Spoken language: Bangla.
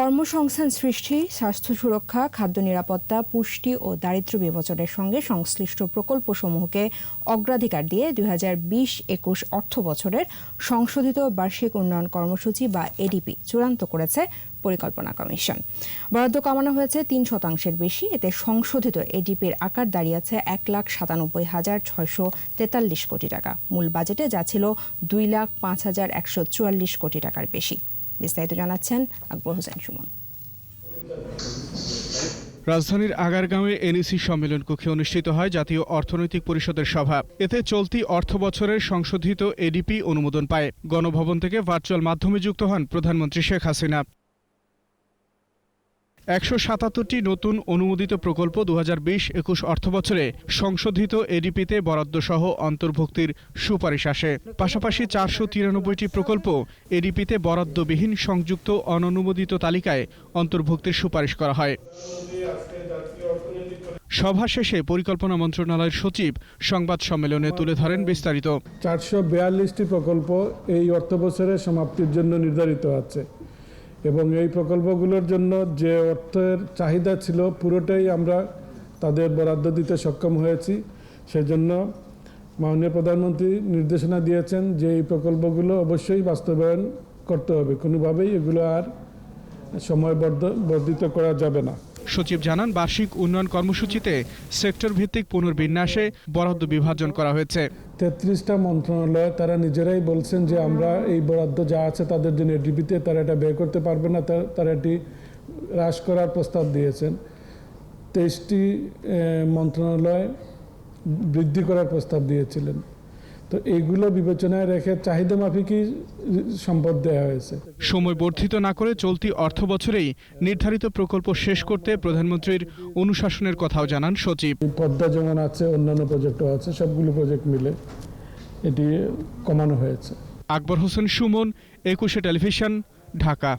কর্মসংস্থান সৃষ্টি, স্বাস্থ্য সুরক্ষা, খাদ্য নিরাপত্তা, পুষ্টি ও দারিদ্র্য বিমোচনের সঙ্গে সংশ্লিষ্ট প্রকল্পসমূহকে অগ্রাধিকার দিয়ে দুই হাজার বিশ একুশ অর্থ বছরের সংশোধিত বার্ষিক উন্নয়ন কর্মসূচি বা এডিপি চূড়ান্ত করেছে পরিকল্পনা কমিশন। বরাদ্দ কমানো হয়েছে তিন শতাংশের বেশি, এতে সংশোধিত এডিপির আকার দাঁড়িয়েছে এক লাখ সাতানব্বই হাজার ছয়শো তেতাল্লিশ কোটি টাকা। মূল বাজেটে যা ছিল দুই লাখ পাঁচ হাজার একশো চুয়াল্লিশ কোটি টাকার বেশি। বিস্তারিত জানাচ্ছেন আকবর হোসেন সুমন। রাজধানীর আগারগাঁওয়ে এনইসি সম্মেলন কক্ষে অনুষ্ঠিত হয় জাতীয় অর্থনৈতিক পরিষদের সভা। এতে চলতি অর্থ বছরের সংশোধিত এডিপি অনুমোদন পায়। গণভবন থেকে ভার্চুয়াল মাধ্যমে যুক্ত হন প্রধানমন্ত্রী শেখ হাসিনা। একশো সাতাত্তরটি নতুন অনুমোদিত প্রকল্প দু হাজার বিশ একুশ অর্থবছরে সংশোধিত এডিপিতে বরাদ্দসহ অন্তর্ভুক্তির সুপারিশ আসে। পাশাপাশি চারশো তিরানব্বইটি প্রকল্প এডিপিতে বরাদ্দবিহীন সংযুক্ত অননুমোদিত তালিকায় অন্তর্ভুক্তির সুপারিশ করা হয়। সভা শেষে পরিকল্পনা মন্ত্রণালয়ের সচিব সংবাদ সম্মেলনে তুলে ধরেন বিস্তারিত। চারশো বিয়াল্লিশটি প্রকল্প এই অর্থ বছরের সমাপ্তির জন্য নির্ধারিত আছে। এবং এই প্রকল্পগুলোর জন্য যে অর্থের চাহিদা ছিল, পুরোটাই আমরা তাদের বরাদ্দ দিতে সক্ষম হয়েছি। সেজন্য মাননীয় প্রধানমন্ত্রী নির্দেশনা দিয়েছেন যে এই প্রকল্পগুলো অবশ্যই বাস্তবায়ন করতে হবে। কোনোভাবেই এগুলো আর সময় বর্ধ- বর্ধিত করা যাবে না। সচিব জানান, বার্ষিক উন্নয়ন কর্মসূচিতে সেক্টর ভিত্তিক পুনর্বিন্যাসে বরাদ্দ বিভাজন করা হয়েছে। তেত্রিশটা মন্ত্রণালয়, তারা নিজেরাই বলছেন যে আমরা এই বরাদ্দ যা আছে তাদের জন্য এডিপিতে তারা এটা ব্যয় করতে পারবে না, তারা এটি হ্রাস করার প্রস্তাব দিয়েছেন। তেইশটি মন্ত্রণালয় বৃদ্ধি করার প্রস্তাব দিয়েছিলেন। তো এগুলো বিবেচনায় রেখে চাহিদা মাফিকই সম্পদ দেওয়া হয়েছে। সময় বর্ধিত না করে চলতি অর্থ বছরেই নির্ধারিত প্রকল্প শেষ করতে প্রধানমন্ত্রীর অনুশাসনের কথাও জানান সচিব। পদ্মা যেমন আছে অন্যান্য প্রজেক্টও আছে সবগুলো প্রজেক্ট মিলে এটি কমানো হয়েছে। আকবর হোসেন সুমন একুশে টেলিভিশন ঢাকা।